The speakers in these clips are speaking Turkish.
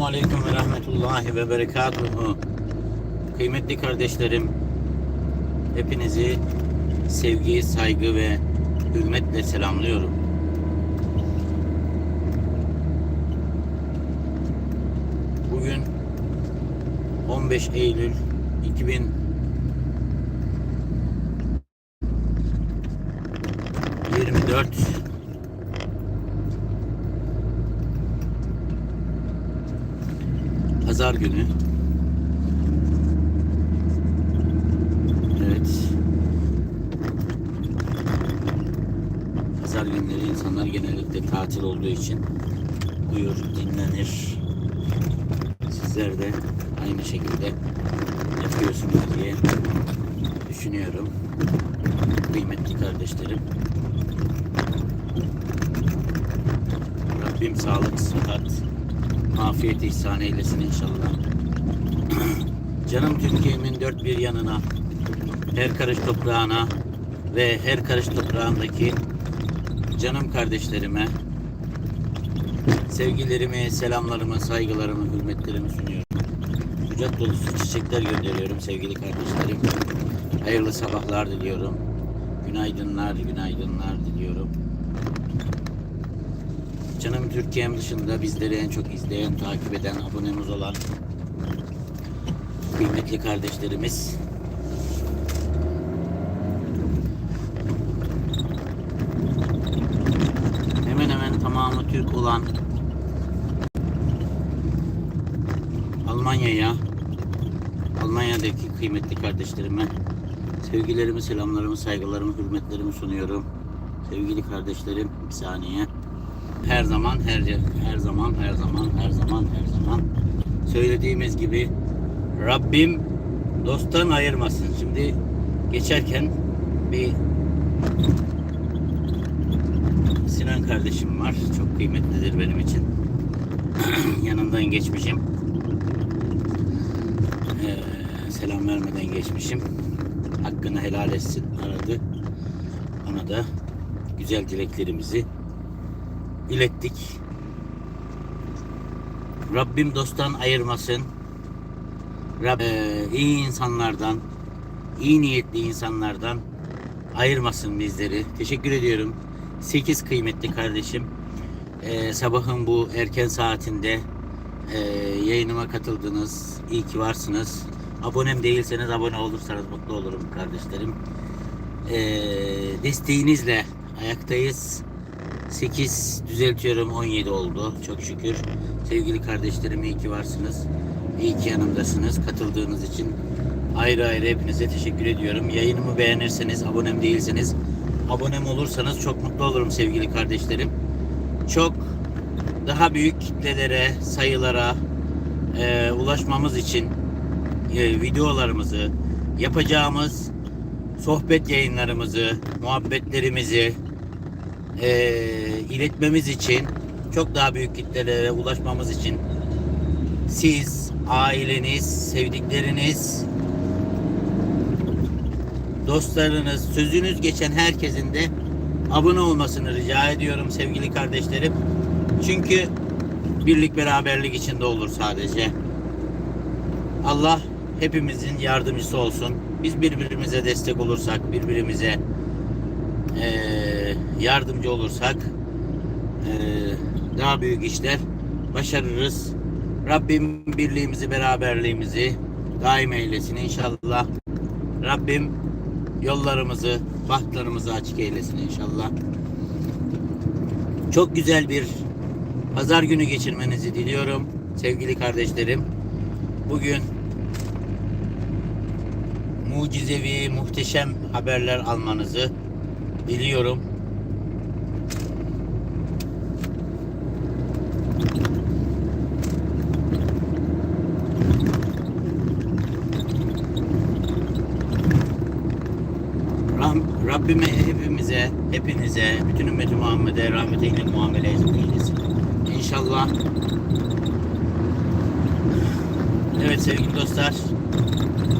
Esselamu Aleyküm ve Rahmetullahi ve Berekatuhu. Kıymetli kardeşlerim, hepinizi sevgi, saygı ve hürmetle selamlıyorum. Bugün 15 Eylül 2000 24 Pazar günü. Evet. Pazar günleri insanlar genellikle tatil olduğu için uyur, dinlenir. Sizler de aynı şekilde yapıyorsunuz diye düşünüyorum. Kıymetli kardeşlerim. Rabbim sağlık, sıhhat, afiyet ihsan eylesin inşallah. Canım Türkiye'min dört bir yanına, her karış toprağına ve her karış toprağındaki canım kardeşlerime sevgilerimi, selamlarımı, saygılarımı, hürmetlerimi sunuyorum. Kucak dolusu çiçekler gönderiyorum sevgili kardeşlerim. Hayırlı sabahlar diliyorum. Günaydınlar, günaydınlar diliyorum. Canım Türkiye'm dışında bizleri en çok izleyen, takip eden, abonemiz olan kıymetli kardeşlerimiz hemen hemen tamamı Türk olan Almanya'ya Almanya'daki kıymetli kardeşlerime sevgilerimi, selamlarımı, saygılarımı, hürmetlerimi sunuyorum. Sevgili kardeşlerim bir saniye her zaman her her zaman her zaman her zaman her zaman söylediğimiz gibi Rabbim dosttan ayırmasın. Şimdi geçerken bir Sinan kardeşim var. Çok kıymetlidir benim için. Yanından geçmişim. Ee, selam vermeden geçmişim. Hakkını helal etsin aradı. Ona da güzel dileklerimizi ilettik. Rabbim dosttan ayırmasın. Rab, e, iyi insanlardan, iyi niyetli insanlardan ayırmasın bizleri. Teşekkür ediyorum. 8 kıymetli kardeşim. E, sabahın bu erken saatinde e, yayınıma katıldınız. İyi ki varsınız. Abonem değilseniz abone olursanız mutlu olurum kardeşlerim. E, desteğinizle ayaktayız. 8 düzeltiyorum 17 oldu çok şükür. Sevgili kardeşlerim iyi ki varsınız. İyi ki yanımdasınız. Katıldığınız için ayrı ayrı hepinize teşekkür ediyorum. Yayınımı beğenirseniz, abonem değilseniz abonem olursanız çok mutlu olurum sevgili kardeşlerim. Çok daha büyük kitlelere, sayılara e, ulaşmamız için e, videolarımızı, yapacağımız sohbet yayınlarımızı, muhabbetlerimizi, e, iletmemiz için çok daha büyük kitlelere ulaşmamız için siz, aileniz, sevdikleriniz, dostlarınız, sözünüz geçen herkesin de abone olmasını rica ediyorum sevgili kardeşlerim. Çünkü birlik beraberlik içinde olur sadece. Allah hepimizin yardımcısı olsun. Biz birbirimize destek olursak, birbirimize eee yardımcı olursak eee, daha büyük işler başarırız. Rabbim birliğimizi, beraberliğimizi daim eylesin inşallah. Rabbim yollarımızı, bahtlarımızı açık eylesin inşallah. Çok güzel bir pazar günü geçirmenizi diliyorum sevgili kardeşlerim. Bugün mucizevi, muhteşem haberler almanızı diliyorum. Rab- Rabbime hepimize, hepinize, bütün ümmeti Muhammed'e rahmet eyle muamele eylesin. İnşallah. Evet sevgili dostlar.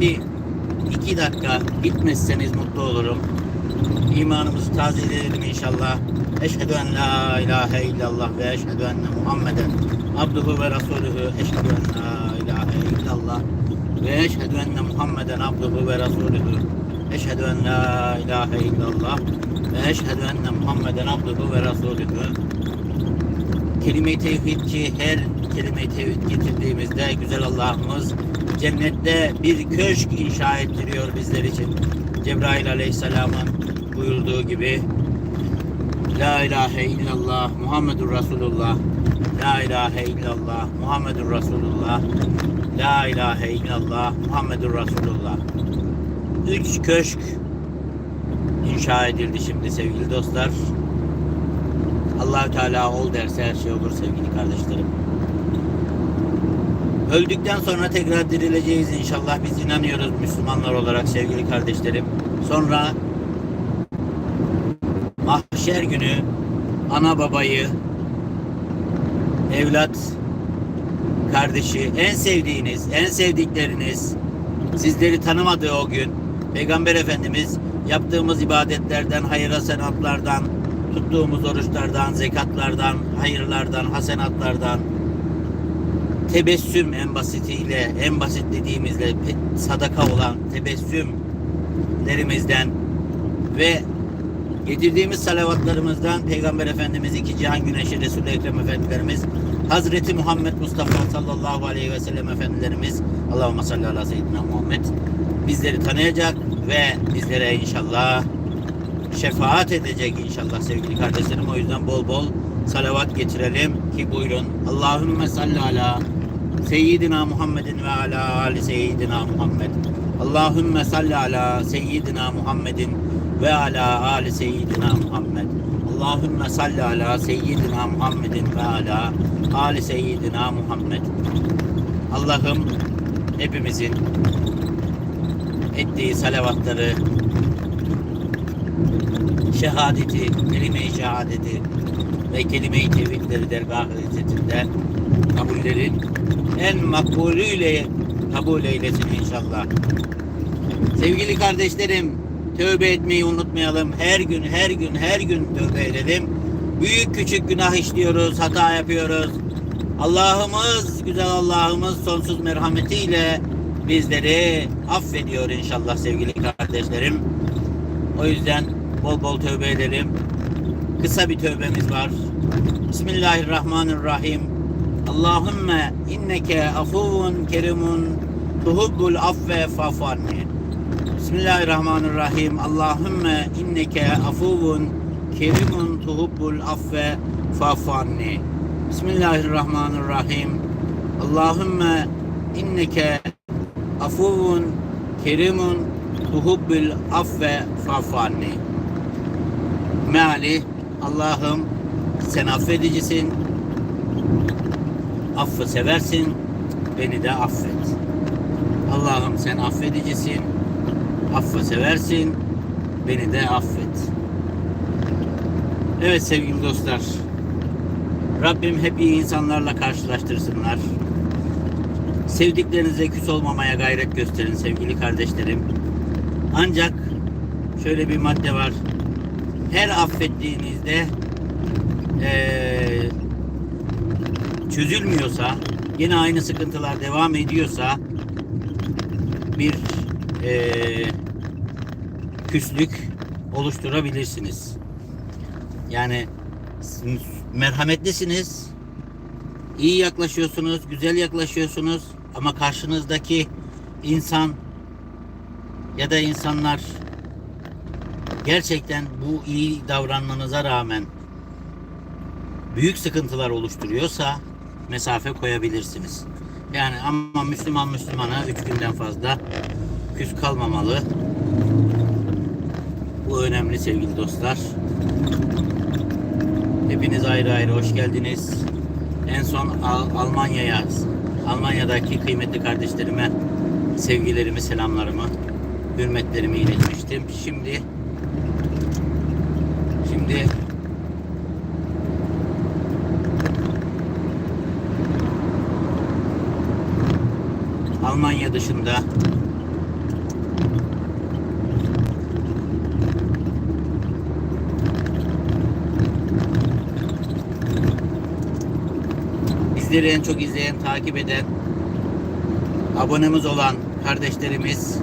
Bir iki dakika gitmezseniz mutlu olurum. İmanımızı tazeleyelim inşallah. Eşhedü en la ilahe illallah ve eşhedü enne Muhammeden abduhu ve rasulühü eşhedü en la ilahe illallah ve eşhedü enne Muhammeden abduhu ve rasulühü eşhedü en la ilahe illallah ve eşhedü enne Muhammeden abduhu ve rasulühü kelime-i tevhid ki her kelime-i tevhid getirdiğimizde güzel Allah'ımız cennette bir köşk inşa ettiriyor bizler için. Cebrail aleyhisselamın buyurduğu gibi La ilahe illallah Muhammedur Resulullah La ilahe illallah Muhammedur Resulullah La ilahe illallah Muhammedur Resulullah Üç köşk inşa edildi şimdi sevgili dostlar. allah Teala ol derse her şey olur sevgili kardeşlerim. Öldükten sonra tekrar dirileceğiz inşallah. Biz inanıyoruz Müslümanlar olarak sevgili kardeşlerim. Sonra mahşer günü ana babayı, evlat, kardeşi, en sevdiğiniz, en sevdikleriniz, sizleri tanımadığı o gün Peygamber Efendimiz yaptığımız ibadetlerden, hayır hasenatlardan, tuttuğumuz oruçlardan, zekatlardan, hayırlardan, hasenatlardan, tebessüm en basitiyle, en basit dediğimizle sadaka olan tebessümlerimizden ve getirdiğimiz salavatlarımızdan Peygamber Efendimiz iki cihan güneşi Resul-i Ekrem Efendilerimiz Hazreti Muhammed Mustafa sallallahu aleyhi ve sellem Efendilerimiz Allahümme salli ala seyyidina Muhammed bizleri tanıyacak ve bizlere inşallah şefaat edecek inşallah sevgili kardeşlerim. O yüzden bol bol salavat getirelim ki buyurun. Allahümme salli ala seyyidina Muhammedin ve ala ali seyyidina Muhammed. Allahümme salli ala seyyidina Muhammedin ve ala ali seyyidina Muhammed. Allahümme salli ala seyyidina Muhammedin ve ala ali seyyidina Muhammed. Allah'ım hepimizin ettiği salavatları şehadeti, kelime-i şehadeti ve kelime-i tevhidleri dergah-ı izzetinde kabullerin en makbulüyle kabul eylesin inşallah. Sevgili kardeşlerim, tövbe etmeyi unutmayalım. Her gün, her gün, her gün tövbe edelim. Büyük küçük günah işliyoruz, hata yapıyoruz. Allah'ımız, güzel Allah'ımız sonsuz merhametiyle bizleri affediyor inşallah sevgili kardeşlerim. O yüzden bol bol tövbe edelim. Kısa bir tövbemiz var. Bismillahirrahmanirrahim. Allahümme inneke afuvun kerimun tuhubbul affe fafanni. Bismillahirrahmanirrahim. Allahümme inneke afuvun kerimun tuhubbul affe fafanni. Bismillahirrahmanirrahim. Allahümme inneke afuvun kerimun tuhubbul affe fafanni. Meali Allah'ım sen affedicisin, affı seversin, beni de affet. Allah'ım sen affedicisin, affı seversin, beni de affet. Evet sevgili dostlar, Rabbim hep iyi insanlarla karşılaştırsınlar. Sevdiklerinize küs olmamaya gayret gösterin sevgili kardeşlerim. Ancak şöyle bir madde var. Her affettiğinizde eee, çözülmüyorsa, yine aynı sıkıntılar devam ediyorsa bir eee, küslük oluşturabilirsiniz. Yani merhametlisiniz, iyi yaklaşıyorsunuz, güzel yaklaşıyorsunuz ama karşınızdaki insan ya da insanlar gerçekten bu iyi davranmanıza rağmen büyük sıkıntılar oluşturuyorsa mesafe koyabilirsiniz. Yani ama Müslüman Müslümana üç günden fazla küs kalmamalı. Bu önemli sevgili dostlar. Hepiniz ayrı ayrı hoş geldiniz. En son Al- Almanya'ya, Almanya'daki kıymetli kardeşlerime sevgilerimi, selamlarımı, hürmetlerimi iletmiştim. Şimdi şimdi Almanya dışında Bizleri en çok izleyen, takip eden, abonemiz olan kardeşlerimiz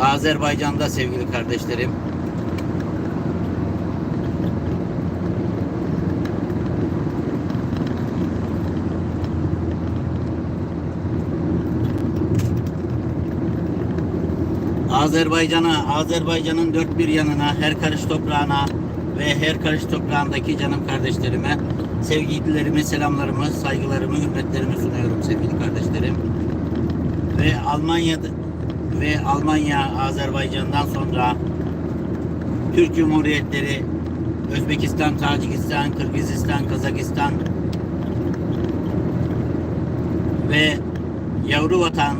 Azerbaycan'da sevgili kardeşlerim. Azerbaycan'a, Azerbaycan'ın dört bir yanına, her karış toprağına ve her karış toprağındaki canım kardeşlerime sevgilerimi, selamlarımı, saygılarımı, hürmetlerimi sunuyorum sevgili kardeşlerim. Ve Almanya'da ve Almanya, Azerbaycan'dan sonra Türk Cumhuriyetleri, Özbekistan, Tacikistan, Kırgızistan, Kazakistan ve yavru vatan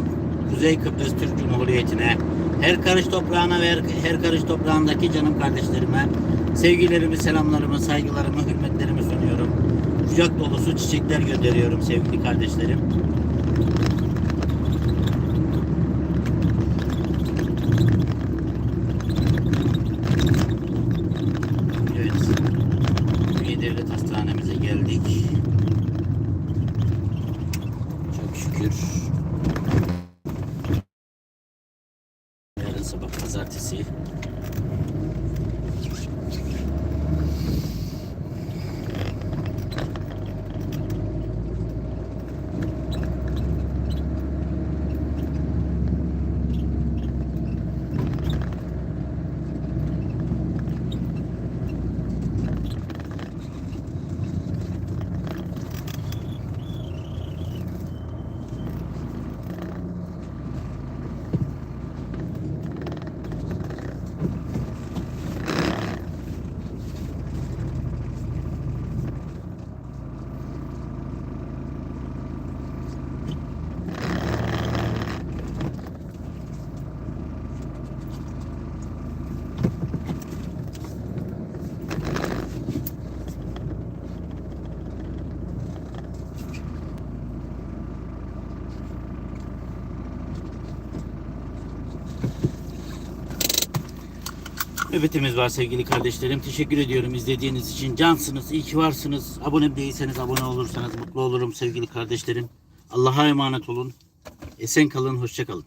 Kuzey Kıbrıs Türk Cumhuriyeti'ne her karış toprağına ve her, her karış toprağındaki canım kardeşlerime sevgilerimi, selamlarımı, saygılarımı, hürmetlerimi. Kucak dolusu çiçekler gönderiyorum sevgili kardeşlerim. Nöbetimiz var sevgili kardeşlerim. Teşekkür ediyorum izlediğiniz için. Cansınız, iyi ki varsınız. Abone değilseniz abone olursanız mutlu olurum sevgili kardeşlerim. Allah'a emanet olun. Esen kalın, hoşça kalın.